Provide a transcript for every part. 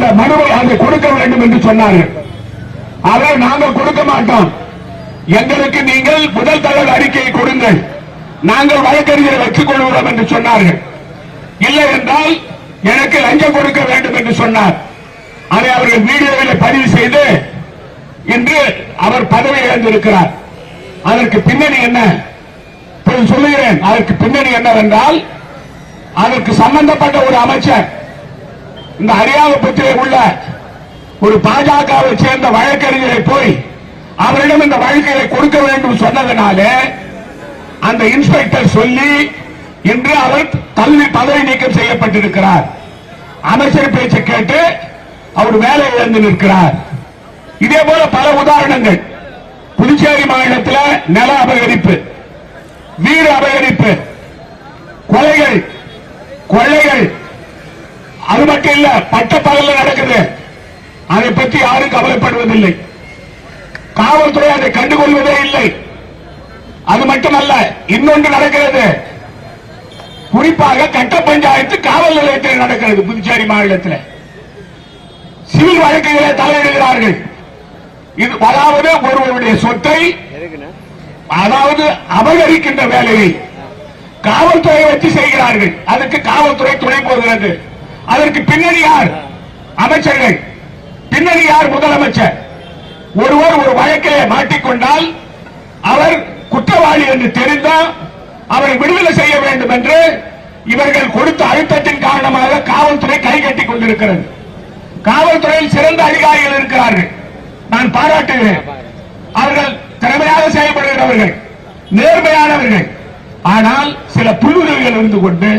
அந்த மனுவை அதை கொடுக்க வேண்டும் என்று சொன்னார்கள். அதை நாங்கள் கொடுக்க மாட்டோம். எங்களுக்கு நீங்கள் முதல் தகவல் அறிக்கையை கொடுங்கள் நாங்கள் வழக்கறிஞரை வச்சுக் கொள்கிறோம் என்று சொன்னார்கள். இல்லை என்றால் எனக்கு லஞ்சம் கொடுக்க வேண்டும் என்று சொன்னார். அதை அவர்கள் வீடியோவில் பதிவு செய்து இன்று அவர் பதவி இழந்திருக்கிறார் அதற்கு பின்னணி என்ன? சொல்லுகிறேன். அதற்கு பின்னணி என்னவென்றால் அதற்கு சம்பந்தப்பட்ட ஒரு அமைச்சர் இந்த அரியாவப்பத்திலே உள்ள ஒரு பாஜகவை சேர்ந்த வழக்கறிஞரை போய் அவரிடம் இந்த வழக்குகளை கொடுக்க வேண்டும் சொன்னதனாலே அந்த இன்ஸ்பெக்டர் சொல்லி இன்று அவர் கல்வி பதவி நீக்கம் செய்யப்பட்டிருக்கிறார். அமைச்சர் பேச்சை கேட்டு அவர் வேலை இழந்து நிற்கிறார். இதே போல பல உதாரணங்கள். புதுச்சேரி மாநிலத்தில் நில அபகரிப்பு வீடு அபகரிப்பு கொலைகள் கொள்ளைகள் மட்டும் இல்ல பட்டப்பகல்ல நடக்குது. அதை பற்றி யாரும் கவலைப்படுவதில்லை. காவல்துறை அதை கண்டுகொள்வதே இல்லை. அது மட்டுமல்ல இன்னொன்று நடக்கிறது. குறிப்பாக கட்ட பஞ்சாயத்து காவல் நிலையத்தில் நடக்கிறது புதுச்சேரி மாநிலத்தில். சிவில் வழக்குகளை தலையிடுகிறார்கள். இது அதாவது ஒருவருடைய சொத்தை அதாவது அபகரிக்கின்ற வேலையை காவல்துறை வச்சு செய்கிறார்கள். அதுக்கு காவல்துறை துணை போகிறது. அதற்கு பின்னணி யார்? அமைச்சர்கள். பின்னணி யார் முதலமைச்சர்? ஒருவர் ஒரு வழக்கிலே மாட்டிக்கொண்டால் அவர் குற்றவாளி என்று தெரிந்தால் அவரை விடுதலை செய்ய வேண்டும் என்று இவர்கள் கொடுத்த அழுத்தத்தின் காரணமாக காவல்துறை கை கட்டிக் கொண்டிருக்கிறது. காவல்துறையில் சிறந்த அதிகாரிகள் இருக்கிறார்கள். நான் பாராட்டுகிறேன். அவர்கள் திறமையாக செயல்படுகிறவர்கள் நேர்மையானவர்கள். ஆனால் சில புல்லுதவிகள் இருந்து கொண்டு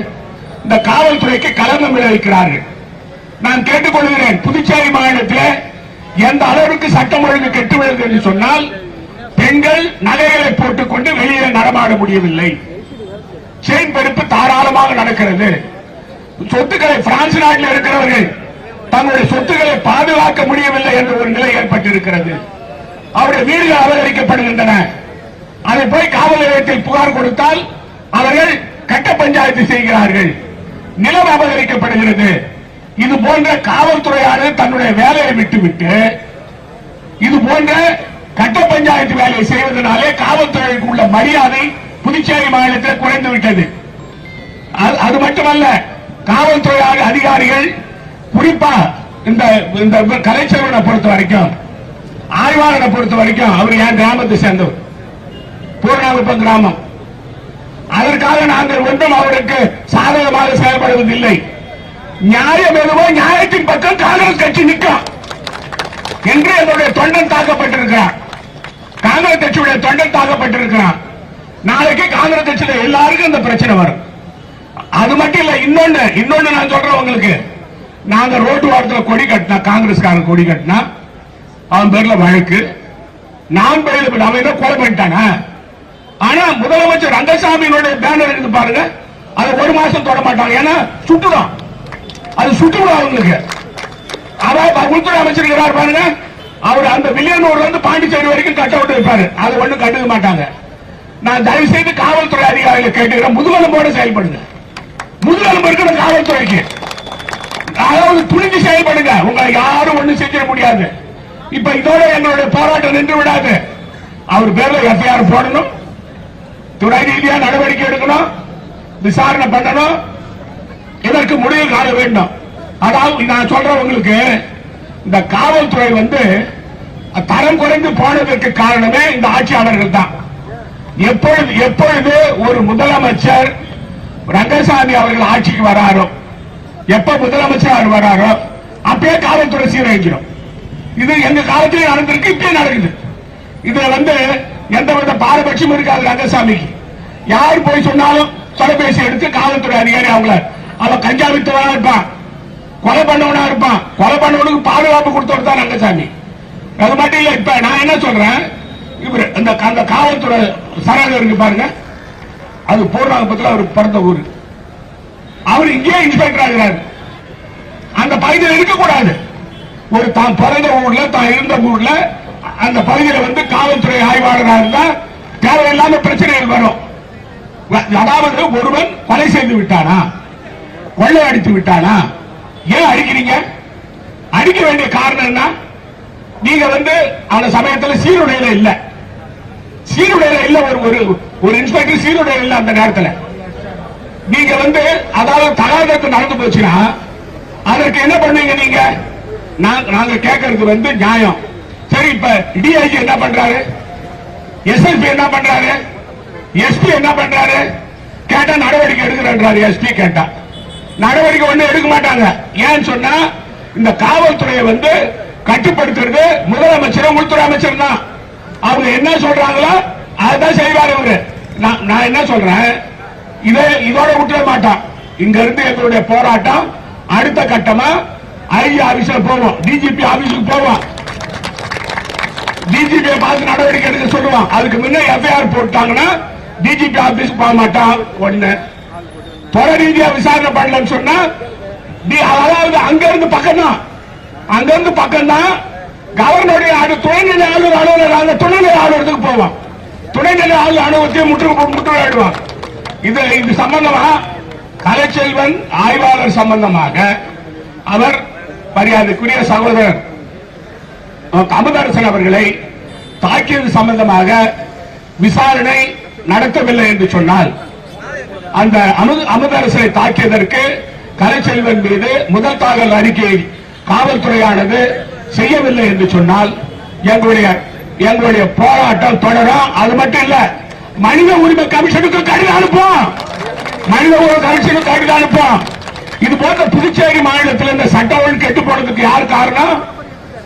இந்த காவல்துறைக்கு களங்கம் விளைவிக்கிறார்கள் நான் கேட்டுக்கொள்கிறேன் புதுச்சேரி மாநிலத்தில் எந்த அளவுக்கு சட்டம் ஒழுங்கு கெட்டுவிடுது என்று சொன்னால் பெண்கள் நகைகளை போட்டுக்கொண்டு வெளியே நடமாட முடியவில்லை. செயின் பெருப்பு தாராளமாக நடக்கிறது. சொத்துக்களை பிரான்ஸ் நாட்டில் இருக்கிறவர்கள் தங்களுடைய சொத்துக்களை பாதுகாக்க முடியவில்லை என்ற ஒரு நிலை ஏற்பட்டிருக்கிறது. அவருடைய வீடுகள் அபகரிக்கப்படுகின்றன. அதை போய் காவல் நிலையத்தில் புகார் கொடுத்தால் அவர்கள் கட்ட பஞ்சாயத்து செய்கிறார்கள். நிலம் அபகரிக்கப்படுகிறது. இது போன்ற காவல்துறையானது தன்னுடைய வேலையை விட்டுவிட்டு இது போன்ற கட்ட பஞ்சாயத்து வேலையை செய்வதனாலே காவல்துறைக்கு உள்ள மரியாதை புதுச்சேரி மாநிலத்தில் குறைந்து விட்டது அது- அது மட்டுமல்ல காவல்துறை அதிகாரிகள் குறிப்பா இந்த இந்த கலைச்செல்வனை பொறுத்த வரைக்கும் ஆய்வாளரை பொறுத்த வரைக்கும் அவர் என் கிராமத்தை சேர்ந்தவர்? பூர்ணாகுப்பம் கிராமம். அதற்காக நாங்கள் ஒன்றும் அவருக்கு சாதகமாக செயல்படுவதில்லை. நியாயம் எதுவோ நியாயத்தின் பக்கம் காங்கிரஸ் கட்சி நிற்கும் என்று என்னுடைய தொண்டன் தாக்கப்பட்டிருக்கிறார். காங்கிரஸ் கட்சியுடைய தொண்டன் தாக்கப்பட்டிருக்கிறார். நாளைக்கு காங்கிரஸ் கட்சியில எல்லாருக்கும் இந்த பிரச்சனை வரும். அது மட்டும் இல்ல இன்னொன்னு இன்னொன்னு நான் சொல்றேன் உங்களுக்கு. நாங்க ரோட்டு வாரத்தில் கொடி கட்டினா காங்கிரஸ்காரன் கொடி கட்டினா அவன் பேர்ல வழக்கு. நான் பேர்ல அவன் என்ன கொலை பண்ணிட்டானா? ஆனா முதலமைச்சர் ரங்கசாமியினுடைய பேனர் இருந்து பாருங்க. அதை ஒரு மாசம் தொட மாட்டாங்க. ஏன்னா சுட்டுடும் அது சுட்டுவிடும் அவங்களுக்கு. அதாவது உள்துறை அமைச்சர் இருக்கிறார் பாருங்க. அவர் அந்த வில்லியனூர்ல இருந்து பாண்டிச்சேரி வரைக்கும் கட்ட விட்டு இருப்பாரு. அதை ஒண்ணும் கண்டுக்க மாட்டாங்க. நான் தயவு செய்து காவல்துறை அதிகாரிகளை கேட்டுக்கிறேன். முதுகெலும்போட செயல்படுங்க. முதுகெலும்பு இருக்கிற காவல்துறைக்கு. அதாவது துணிஞ்சு செயல்படுங்க. உங்களை யாரும் ஒண்ணும் செஞ்சிட முடியாது. இப்ப இதோட எங்களுடைய போராட்டம் நின்று விடாது. அவர் பேர்ல எஃப்ஐஆர் போடணும். துணை ரீதியா நடவடிக்கை எடுக்கணும் விசாரணை பண்ணணும் இதற்கு முடிவு காண வேண்டும். அதாவது நான் சொல்றேன் உங்களுக்கு இந்த காவல்துறை வந்து தரம் குறைந்து போனதற்கு காரணமே இந்த ஆட்சியாளர்கள் தான். எப்பொழுது எப்பொழுது ஒரு முதலமைச்சர் ரங்கசாமி அவர்கள் ஆட்சிக்கு வராரோ எப்ப முதலமைச்சர் அவர் வராரோ அப்பயே காவல்துறை சீரழிஞ்சிடும் இது எங்க காலத்திலே நடந்திருக்கு இப்பயே நடக்குது. இதுல வந்து எந்தவித பாரபட்சமும் இருக்காது ரங்கசாமிக்கு? யார் போய் சொன்னாலும் தொலைபேசி எடுத்து காவல்துறை அதிகாரி அவங்கள அவன் கஞ்சா வித்தவனா இருப்பான் கொலை பண்ணவனா இருப்பான் கொலை பண்ணவனுக்கு பாதுகாப்பு கொடுத்தவர் தான் ரங்கசாமி. அது மட்டும் இல்ல இப்ப நான் என்ன சொல்றேன்? இவர் அந்த அந்த காவல்துறை சரகர் இருக்கு பாருங்க. அது பூர்ணாகப்பத்தில் அவர் பிறந்த ஊர். அவர் இங்கேயே இன்ஸ்பெக்டர் ஆகிறார். அந்த பகுதியில் இருக்கக்கூடாது. ஒரு தான் பிறந்த ஊர்ல தான் இருந்த ஊர்ல அந்த பகுதியில் வந்து காவல்துறை ஆய்வாளராக இருந்தால் தேவையில்லாத பிரச்சனைகள் வரும். வ- அதாவது ஒருவன் கொலை செய்து விட்டானா? கொள்ளை அடித்து விட்டானா? ஏன் அடிக்கிறீங்க? அடிக்க வேண்டிய காரணம் என்ன? நீங்க வந்து அந்த சமயத்தில் சீருடையில இல்ல. சீருடையில இல்ல ஒரு ஒரு ஒரு இன்ஸ்பெக்டர் சீருடையில இல்ல அந்த நேரத்தில். நீங்க வந்து அதாவது தகாதத்து நடந்து போச்சுன்னா அதற்கு என்ன பண்ணீங்க நீங்க? நாங்க கேட்கறது வந்து நியாயம். சரி இப்ப டிஐஜி என்ன பண்றாரு? எஸ்எஸ்பி என்ன பண்றாரு? எஸ்பி என்ன பண்றாரு? கேட்டா நடவடிக்கை எடுக்கிறாரு எஸ்பி கேட்டா. நடவடிக்கை ஒண்ணு எடுக்க மாட்டாங்க. ஏன்னு சொன்னா இந்த காவல்துறையை வந்து கட்டுப்படுத்துறது முதலமைச்சரும் உள்துறை அமைச்சர் தான். அவங்க என்ன சொல்றாங்களோ அதுதான் செய்வார் அவரு நான் நான் என்ன சொல்றேன்? இதை இதோட விட்டுற மாட்டான். இங்க இருந்து எங்களுடைய போராட்டம் அடுத்த கட்டமா ஐஜி ஆபீஸ்ல போவோம். டிஜிபி ஆபீஸுக்கு போவோம். டிஜிபியை பார்த்து நடவடிக்கை எடுக்க சொல்லுவான் அதுக்கு முன்ன எஃப்ஐஆர் போட்டாங்கன்னா டிஜிபி ஆபீஸ் போக மாட்டான். ஒண்ணு. தொட ரீதியா விசாரணை பண்ணலன்னு சொன்னா அதாவது அங்க இருந்து பக்கம் தான் அங்க இருந்து பக்கம் தான் கவர்னருடைய அது துணைநிலை ஆளுநர் அலுவலர் அந்த துணைநிலை ஆளுநருக்கு போவான். துணைநிலை ஆளுநர் அலுவலகத்தை முற்று முற்றுகையிடுவான். இது இது சம்பந்தமா? கலைச்செல்வன் ஆய்வாளர் சம்பந்தமாக அவர் மரியாதைக்குரிய சகோதரர். அமுதரசன் அவர்களை தாக்கியது சம்பந்தமாக விசாரணை நடத்தவில்லை என்று சொன்னால் அந்த அமுதரசனை தாக்கியதற்கு கலைச்செல்வன் மீது முதல் தாக்கல் அறிக்கை காவல்துறையானது செய்யவில்லை என்று சொன்னால் எங்களுடைய எங்களுடைய போராட்டம் தொடரும். அது மட்டும் இல்ல மனித உரிமை கமிஷனுக்கு கடிதம் அனுப்புவோம். மனித உரிமை கமிஷனுக்கு கடிதம் அனுப்புவோம். இது போன்ற புதுச்சேரி மாநிலத்தில் இந்த சட்டம் கெட்டு போனதுக்கு யார் காரணம்?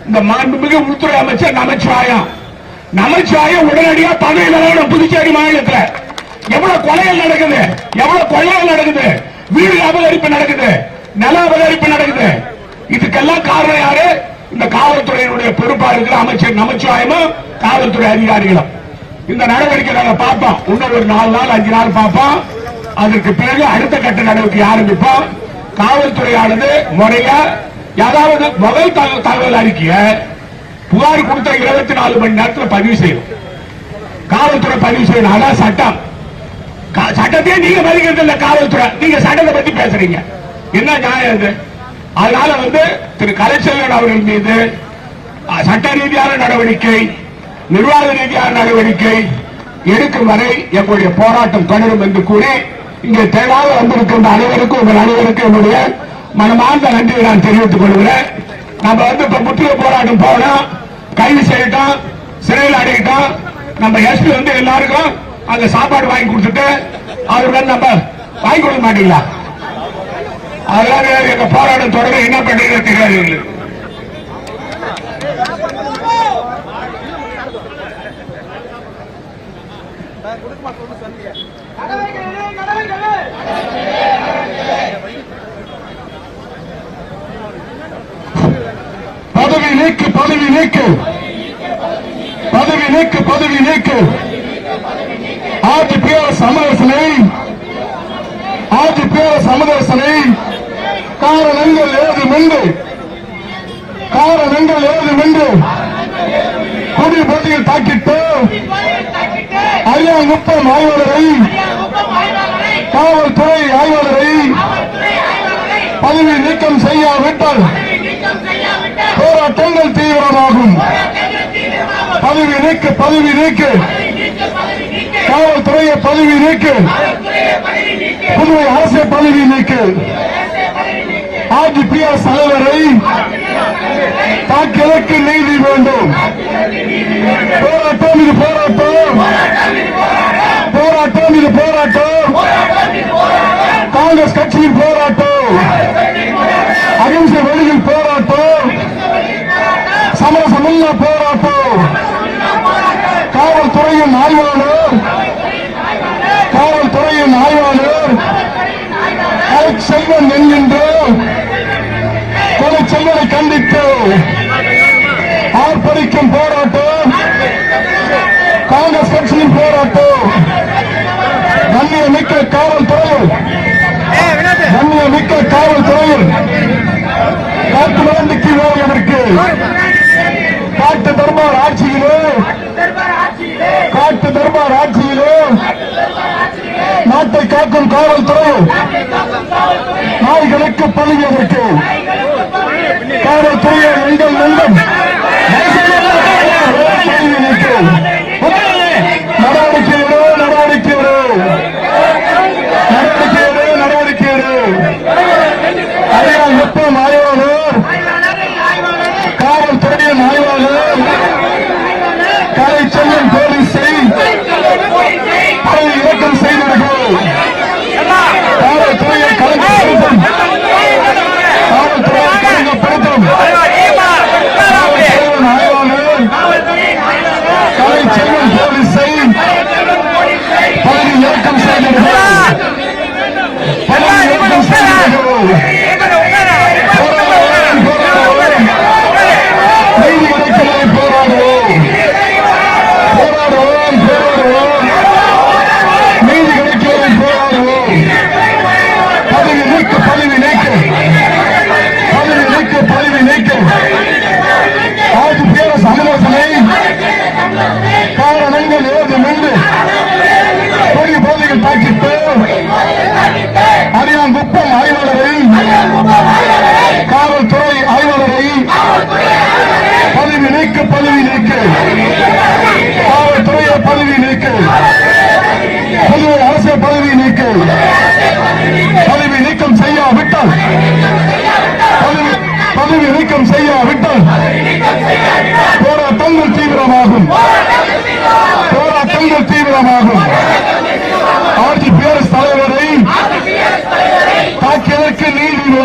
இந்த மாண்புமிகு உள்துறை அமைச்சர் நமச்சிவாயம் நமச்சிவாயம் உடனடியா பதவியில் விலகணும் புதுச்சேரி மாநிலத்துல. எவ்வளவு கொலைகள் நடக்குது? எவ்வளவு கொள்ளைகள் நடக்குது? வீடு அபகரிப்பு நடக்குது. நில அபகரிப்பு நடக்குது. இதுக்கெல்லாம் காரணம் யாரு? இந்த காவல்துறையினுடைய பொறுப்பா இருக்கிற அமைச்சர் நமச்சிவாயமும் காவல்துறை அதிகாரிகளும். இந்த நடவடிக்கை நாங்க பார்ப்போம். இன்னும் ஒரு நாலு நாள் அஞ்சு நாள் பார்ப்போம். அதற்கு பிறகு அடுத்த கட்ட நடவடிக்கை ஆரம்பிப்போம். காவல்துறையானது முறையா ஏதாவது மொபைல் தகவல் அறிக்கைய புகார் கொடுத்த இருபத்தி நாலு மணி நேரத்தில் பதிவு செய்யும் காவல்துறை பதிவு செய்யணும். அதான் சட்டம். கா- சட்டத்தையே நீங்க மதிக்கிறது இல்ல காவல்துறை. நீங்க சட்டத்தை பத்தி பேசுறீங்க. என்ன நியாயம் இது? அதனால வந்து திரு கலைச்செல்வன் அவர்கள் மீது சட்ட ரீதியான நடவடிக்கை நிர்வாக ரீதியான நடவடிக்கை எடுக்கும் வரை எங்களுடைய போராட்டம் தொடரும் என்று கூறி இங்கே தேடாத வந்திருக்கின்ற அனைவருக்கும் உங்கள் அனைவருக்கும் என்னுடைய மனமார்ந்த நன்றியை நான் தெரிவித்துக் கொள்கிறேன். நம்ம வந்து இப்ப முற்றுகை போராட்டம் போனோம். கைது செய்யட்டோம் சிறையில் அடையிட்டோம். நம்ம எஸ்பி வந்து எல்லாருக்கும் அங்க சாப்பாடு வாங்கி கொடுத்துட்டு அவர் வந்து நம்ம வாங்கி கொடுக்க மாட்டீங்களா? அதெல்லாம் எங்க போராட்டம் தொடர என்ன பண்றீங்க தெரியாது எங்களுக்கு. பதவி நீக்கு பதவி நீக்கு. பதவி நீக்கு பதவி நீக்கு. ஆட்சி பேர சமரசனை ஆட்சி பேர சமரசனை காரணங்கள் ஏதுமென்று காரணங்கள் ஏதுமென்று குடி போட்டியில் தாக்கிட்டு அரியாங்குப்பம் ஆய்வாளரை காவல்துறை ஆய்வாளரை பதவி நீக்கம் செய்யாவிட்டால் போராட்டங்கள் தீவிரமாகும். பதவி நீக்கு பதவி நீக்கு. காவல்துறையை பதவி நீக்கு. புதுவை அரசை பதவி நீக்கு. ஆர்டிபிஎஸ் தலைவரை தாக்கியதற்கு நீதி வேண்டும். போராட்டம் இது போராட்டம். போராட்டம் இது போராட்டம். காங்கிரஸ் கட்சியின் போராட்டம். அகிம்சை வழியில் போராட்டம். சமரசமில்லா போராட்டம். காவல்துறையின் ஆய்வாளர். காவல்துறையின் ஆய்வாளர். கொலை செல்வன் என்கின்ற கொலை செல்வனை கண்டித்து ஆர்ப்பரிக்கும் போராட்டம். காங்கிரஸ் கட்சியின் போராட்டம். கண்ணிய மிக்க காவல்துறையில் மிக்க காவல்துறையில் காட்டு மருந்துக்கு வேலையதற்கு காட்டு தர்பார் ஆட்சியிலே. காட்டு தர்பார் ஆட்சியிலே. நாட்டை காக்கும் காவல்துறை. நாய்களுக்கு பழகியதற்கு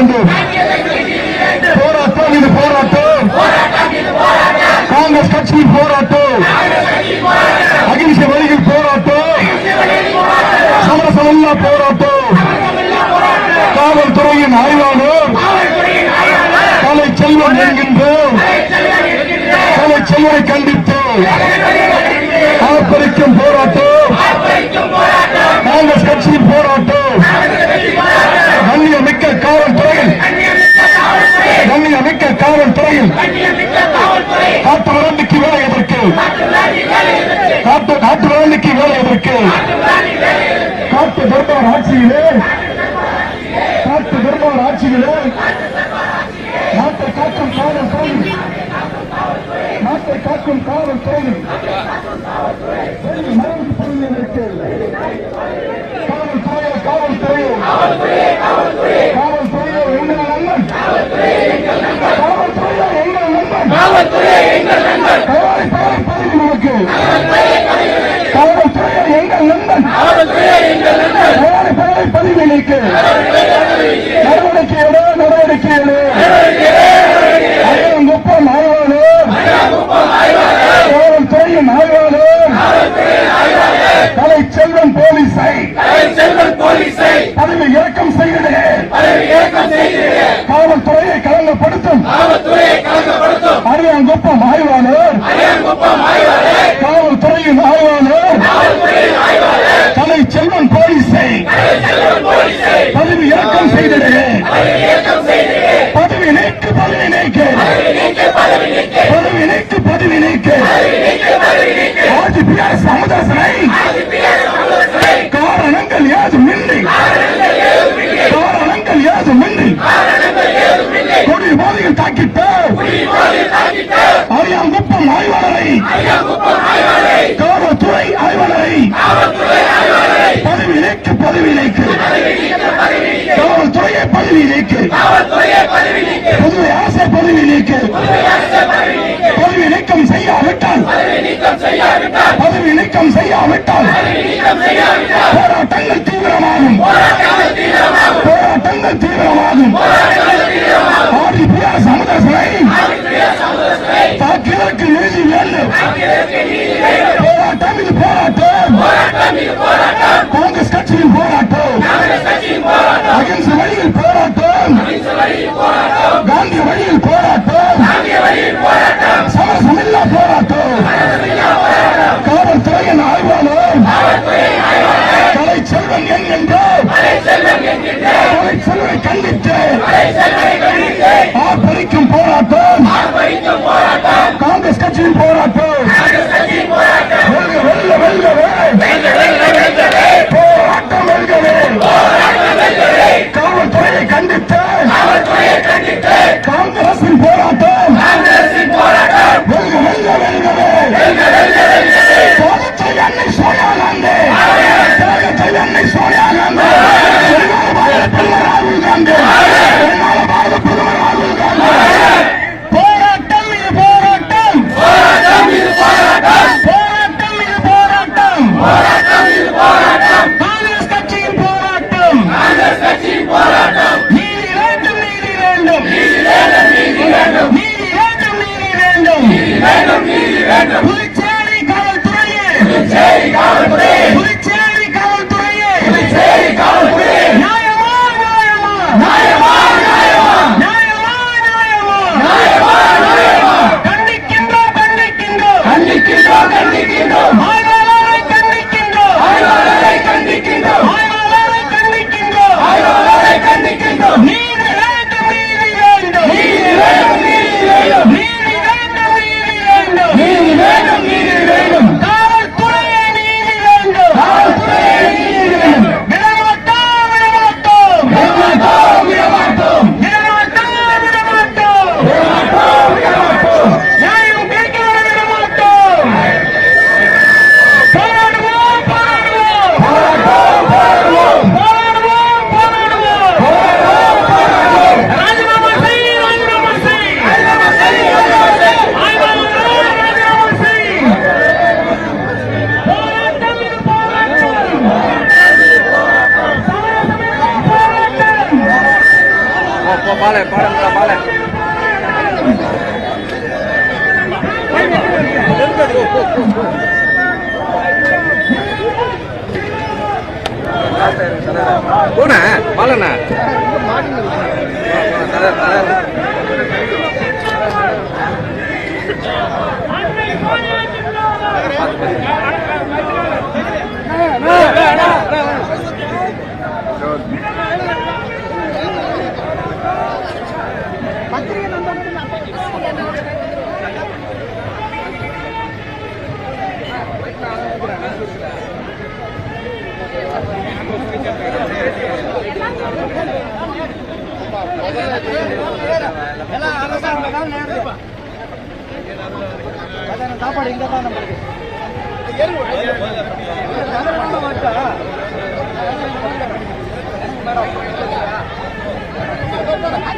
வேண்டும். போராட்டம் இது போராட்டம். காங்கிரஸ் கட்சி போராட்டம். அகிம்சை வழியில் போராட்டம். சமரசமில்லா போராட்டம். காவல்துறையின் ஆய்வாளர். கலை செல்வம் என்கின்ற கலை செல்வரை கண்டித்து ஆர்ப்பரிக்கும் போராட்டம். காங்கிரஸ் கட்சியின் போராட்டம். கண்ணியமிக்க காவல் கண்ணியமிக்க காவல்துறையில். காட்டு விரண்டுக்கு வேலை எதற்கு? காட்டு காட்டு விரண்டுக்கு வேலை எதற்கு? காட்டு தர்பார் ஆட்சியிலே. காட்டு தர்பார் ஆட்சியிலே. நாட்டை காக்கும் காவல்துறை. நாட்டை காக்கும் காவல்துறை மறைவு பகுதியிற்கு காவல்துறையை காவல்துறையை காவல்துறையை எங்கள் நண்பன் காவல்துறையை எங்கள் நண்பன் தயாரி தயாரி பதவி எங்கள் நண்பன் தயாரி தயாரி பதவி நீக்கு நடவடிக்கை எடு நடவடிக்கை ஆய்வாளர் காவல்துறையின் ஆய்வாளர் செல்வன் போலீஸை பதவி இறக்கம் செய்கிறது காவல்துறையை கலங்கப்படுத்தும் அரியாங்குப்பம் ஆய்வாளர் காவல்துறையின் ஆய்வாளர் கலை செல்வன் போலீஸை பதவி இறக்கம் செய்தது பதவி நீக்கு பதவி நீக்கு. பதவி நீக்கு பதவி நீக்கு. ஆஜிபிஆர் சமுதாசனை காரணங்கள் ஏதுமின்றி காரணங்கள் கொடி பாதையில் தாக்கிட்டு அரியாங்குப்பம் ஆய்வாளரை. காவல்துறை ஆய்வாளரை. பதவி நீக்கு பதவி நீக்கு. காவல்துறையை பதவி நீக்கு. புதுவை அரசை பதவி நீக்கு. பதவி செய்யாவிட்டால் பதவி நீக்கம் செய்யாவிட்டால் போராட்டங்கள் தீவிரமாகும். போராட்டங்கள் தீவிரமாகும். ஆர்டிபிஆர் சமுதாசனை தாக்கியதற்கு நீதி வேண்டும். போராட்டம் இது போராட்டம். காங்கிரஸ் கட்சியின் போராட்டம். அகிம்சை வழியில் போராட்டம். காந்தி வழியில் போராட்டம். சமரசமில்லா போராட்டம் காவல்துறையின் ஆய்வாளர் கலை செல்வன் என்கின்ற செல்வனை கண்டித்து ஆர்ப்பரிக்கும் போராட்டம் காங்கிரஸ் கட்சியின் போராட்டம்.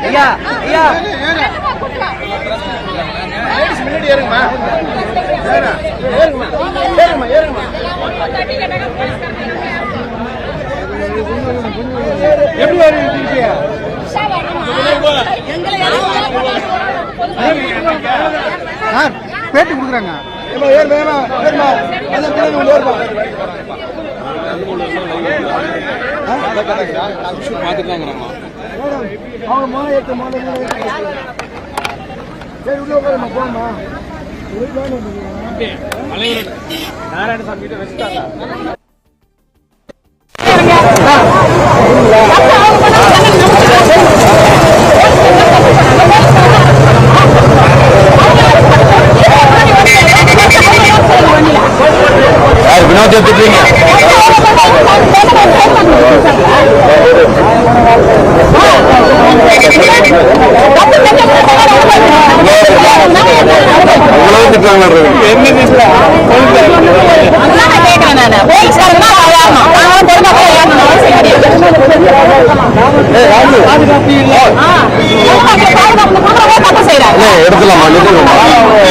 ஐயா ஐயா. எப்படி வருவீங்க சார் பேட்டி கொடுக்குறாங்க. அது அவங்க சரி உள்ள உட்காருமா போகணுமா எடுத்துலாமா திட்டுறாங்க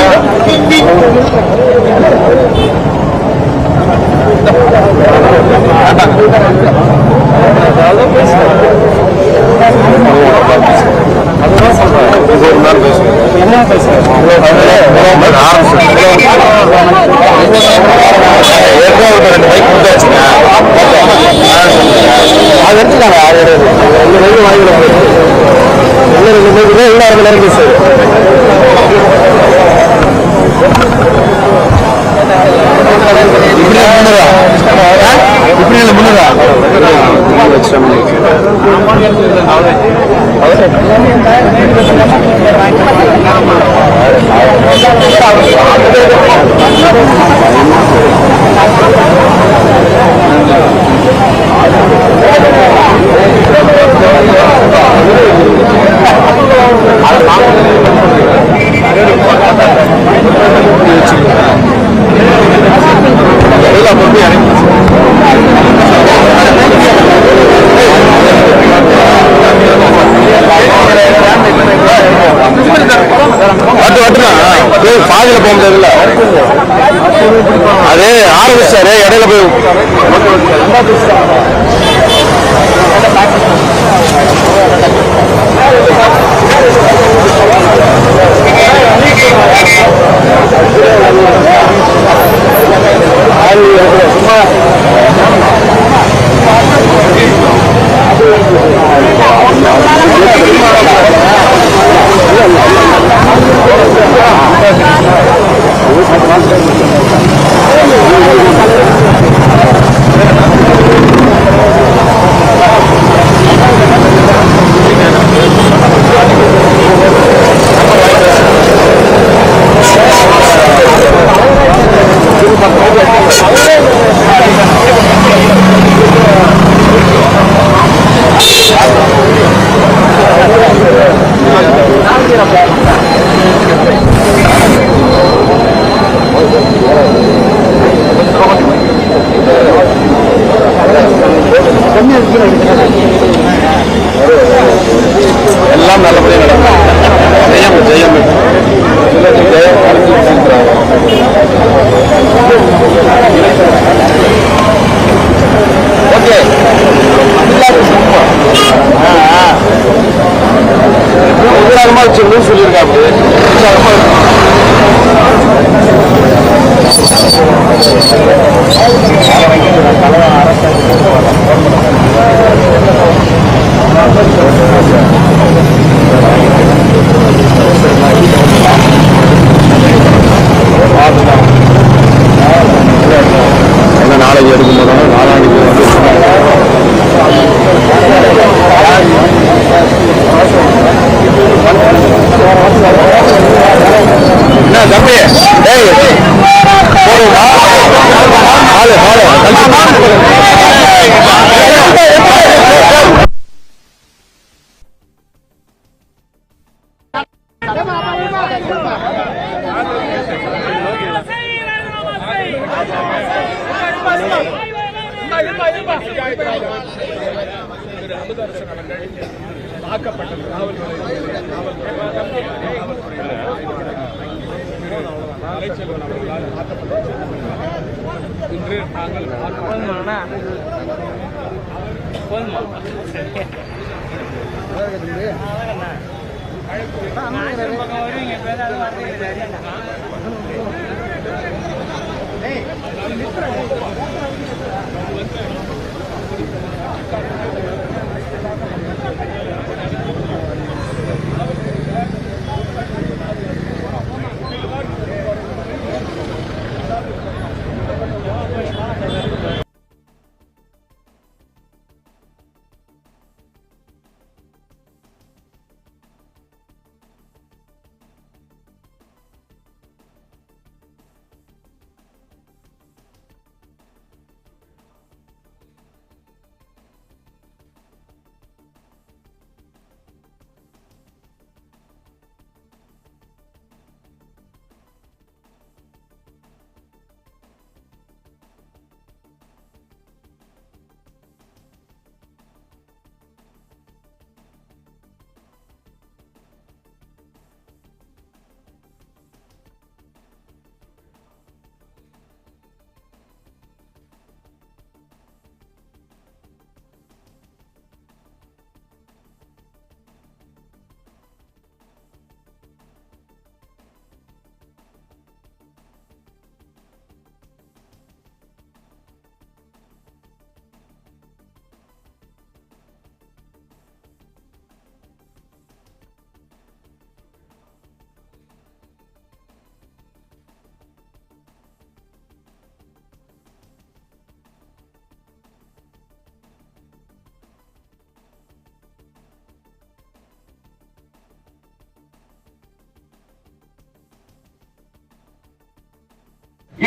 அது எடுத்துக்காங்க அது ரெண்டு வாங்கிடுவாங்க எல்லாரும் இருக்கு சார் இப்படி முன்னூறா இப்படி இல்லை முன்னூறா எல்லாம் கொண்டு போய் இறங்கி வட்டு வட்டுதான் போய் போக முடியாதுல்ல? அது ஆரம்பிச்சாரு இடையில போய்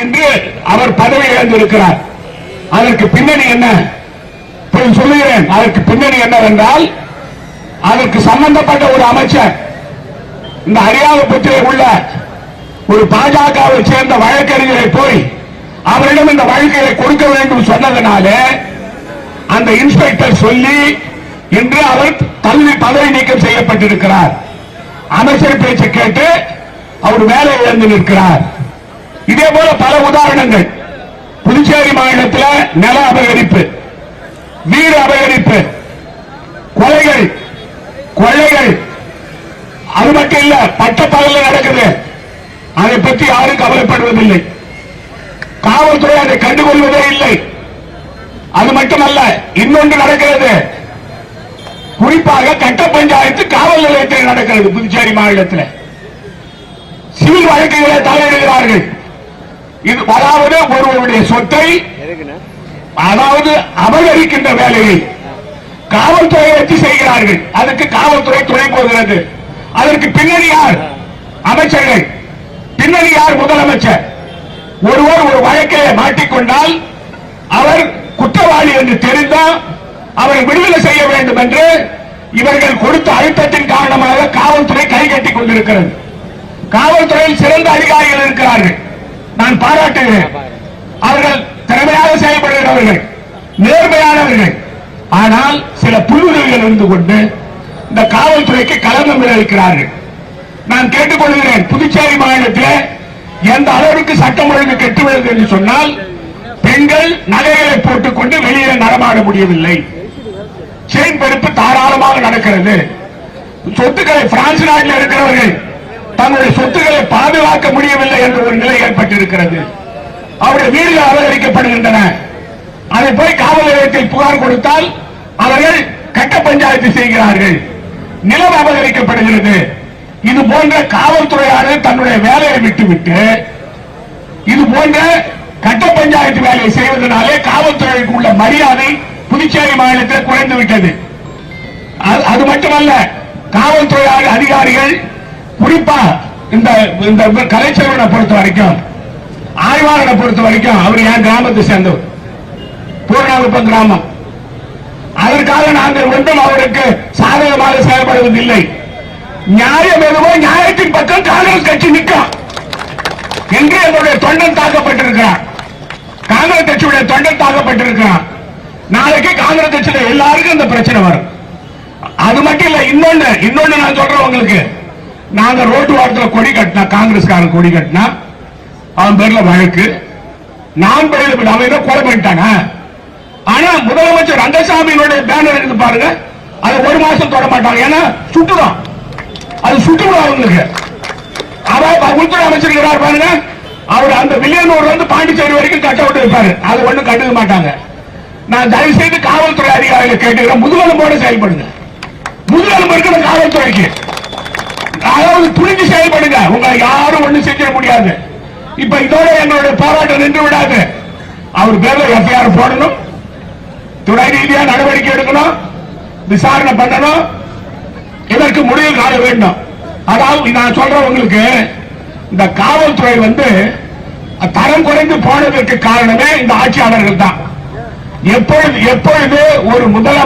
இன்று அவர் பதவி இழந்திருக்கிறார். அதற்கு பின்னணி என்ன? சொல்லுகிறேன் அதற்கு பின்னணி என்னவென்றால் அதற்கு சம்பந்தப்பட்ட ஒரு அமைச்சர் இந்த அரியாதபுரத்தில் உள்ள ஒரு பாஜகவை சேர்ந்த வழக்கறிஞரை போய் அவரிடம் இந்த வழக்கை கொடுக்க வேண்டும் சொன்னதனாலே அந்த இன்ஸ்பெக்டர் சொல்லி இன்று அவர் தள்ளி பதவி நீக்கம் செய்யப்பட்டிருக்கிறார். அமைச்சர் பேச்சை கேட்டு அவர் வேலை இழந்து நிற்கிறார். இதே போல பல உதாரணங்கள். புதுச்சேரி மாநிலத்தில் நில அபகரிப்பு வீடு அபகரிப்பு கொலைகள் கொள்ளைகள். அது மட்டும் இல்ல பட்டப்பகல நடக்குது. அதை பற்றி யாரும் கவலைப்படுவதில்லை. காவல்துறை அதை கண்டுகொள்வதே இல்லை. அது மட்டுமல்ல இன்னொன்று நடக்கிறது. குறிப்பாக கட்ட பஞ்சாயத்து காவல் நிலையத்தில் நடக்கிறது புதுச்சேரி மாநிலத்தில். சிவில் வழக்குகளை தலையிடுகிறார்கள். இது அதாவது ஒருவருடைய சொத்தை அதாவது அபகரிக்கின்ற வேலையை காவல்துறை வச்சு செய்கிறார்கள். அதற்கு காவல்துறை துணை போகிறது. அதற்கு பின்னணி யார்? அமைச்சர்கள். பின்னணி யார் முதலமைச்சர்? ஒருவர் ஒரு வழக்கை மாட்டிக்கொண்டால் அவர் குற்றவாளி என்று தெரிந்தால் அவரை விடுதலை செய்ய வேண்டும் என்று இவர்கள் கொடுத்த அழுத்தத்தின் காரணமாக காவல்துறை கை கட்டிக் கொண்டிருக்கிறது. காவல்துறையில் சிறந்த அதிகாரிகள் இருக்கிறார்கள். நான் பாராட்டுகிறேன். அவர்கள் திறமையாக செயல்படுகிறவர்கள் நேர்மையானவர்கள். ஆனால் சில புல்லுதவிகள் இருந்து கொண்டு இந்த காவல்துறைக்கு களங்கம் விளைவிக்கிறார்கள் நான் கேட்டுக்கொள்கிறேன் புதுச்சேரி மாநிலத்தில் எந்த அளவுக்கு சட்டம் ஒழுங்கு கெட்டுவிடுது என்று சொன்னால் பெண்கள் நகைகளை போட்டுக்கொண்டு வெளியே நடமாட முடியவில்லை. செயின் பெருப்பு தாராளமாக நடக்கிறது. சொத்துக்களை பிரான்ஸ் நாட்டில் இருக்கிறவர்கள் தன்னுடைய சொத்துக்களை பாதுகாக்க முடியவில்லை என்ற ஒரு நிலை ஏற்பட்டிருக்கிறது. அவருடைய வீடுகள் அலங்கரிக்கப்படுகின்றன. அதை போய் காவல் நிலையத்தில் புகார் கொடுத்தால் அவர்கள் கட்ட பஞ்சாயத்து செய்கிறார்கள். நிலம் அபகரிக்கப்படுகிறது. இது போன்ற காவல்துறையானது தன்னுடைய வேலையை விட்டுவிட்டு இது போன்ற கட்ட பஞ்சாயத்து வேலையை செய்வதனாலே காவல்துறைக்கு உள்ள மரியாதை புதுச்சேரி மாநிலத்தில் குறைந்து விட்டது அது- அது மட்டுமல்ல காவல்துறை அதிகாரிகள் குறிப்பா இந்த இந்த கலைச்செல்வனை பொறுத்த வரைக்கும் ஆய்வாளரை பொறுத்த வரைக்கும் அவர் என் கிராமத்தை சேர்ந்தவர்? பூர்ணாகுப்பம் கிராமம். அதற்காக நாங்கள் ஒன்றும் அவருக்கு சாதகமாக செயல்படுவதில்லை. நியாயம் எதுவோ நியாயத்தின் பக்கம் காங்கிரஸ் கட்சி நிற்கும். என்று என்னுடைய தொண்டன் தாக்கப்பட்டிருக்கிறார். காங்கிரஸ் கட்சியுடைய தொண்டன் தாக்கப்பட்டிருக்கிறார். நாளைக்கு காங்கிரஸ் கட்சியில எல்லாருக்கும் இந்த பிரச்சனை வரும். அது மட்டும் இல்ல இன்னொன்னு இன்னொன்னு நான் சொல்றேன் உங்களுக்கு. நாங்க ரோட்டு வாரத்தில் கொடி கட்டினா காங்கிரஸ்காரன் கொடி கட்டினா அவன் பேர்ல வழக்கு. நான் பேர்ல அவன் ஏதோ கொலை பண்ணிட்டாங்க ஆனா முதலமைச்சர் ரங்கசாமியினுடைய பேனர் இருந்து பாருங்க. அது ஒரு மாசம் தொட மாட்டாங்க. ஏன்னா சுட்டுடும் அது சுட்டுடும் அவங்களுக்கு. அவர் உள்துறை அமைச்சர் இருக்கிறார் பாருங்க. அவர் அந்த வில்லியனூர்ல இருந்து பாண்டிச்சேரி வரைக்கும் கட்ட விட்டு இருப்பாரு அது ஒண்ணும் கண்டுக்க மாட்டாங்க. நான் தயவு செய்து காவல்துறை அதிகாரிகளை கேட்டுக்கிறேன். முதுகெலும்போட செயல்படுங்க. முதுகெலும்பு இருக்கிற காவல்துறைக்கு. அதாவது துணிஞ்சு செயல்படுங்க. உங்களை யாரும் ஒண்ணும் செஞ்சிட முடியாது. இப்ப இதோட எங்களுடைய போராட்டம் நின்று விடாது. அவர் பேர்ல எஃப்ஐஆர் போடணும். துணை ரீதியா நடவடிக்கை எடுக்கணும். விசாரணை பண்ணணும். இதற்கு முடிவு காண வேண்டும். அதாவது நான் சொல்றேன் உங்களுக்கு இந்த காவல்துறை வந்து தரம் குறைந்து போனதற்கு காரணமே இந்த ஆட்சியாளர்கள் தான். எப்பொழுது எப்பொழுது ஒரு முதல